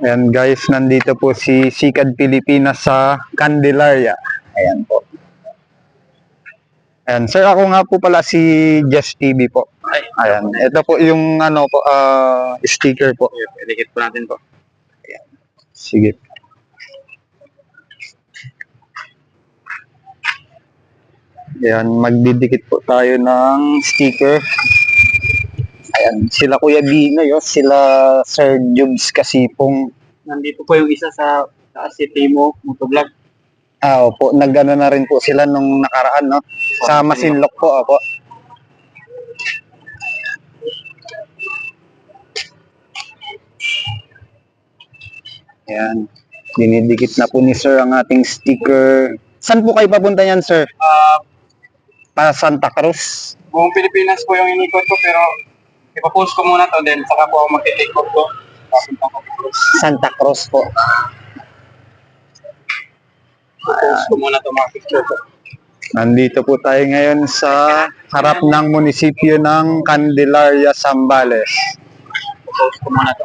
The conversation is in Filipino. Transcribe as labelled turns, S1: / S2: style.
S1: Ayan guys, nandito po si Sikad Pilipinas sa Candelaria. Ayan po. Ayan, sir, ako nga po pala si Jess TV po. Ayan, ito po yung ano po, ah, sticker po.
S2: Dikit po natin po.
S1: Sige. Ayan, magdidikit po tayo ng sticker. Ayan, sila Kuya Binoy, oh, sila Sir Jubs Kasipong.
S2: Nandito po yung isa sa taas si Timo Motovlog.
S1: Ah, opo, nagano na rin po sila nung nakaraan, no? Sa Masinloc po, opo. Ayan, dinidikit na po ni Sir ang ating sticker. Saan po kayo papunta yan, Sir?
S2: Ah,
S1: Pa Santa Cruz?
S2: buong Pilipinas po yung inikot ko pero ipapost ko muna to then saka po ako magti-take off ko.
S1: Santa Cruz po.
S2: Post ko muna to mga picture ko.
S1: Nandito po tayo ngayon sa harap ng munisipyo ng Candelaria, Zambales.
S2: Post ko muna to.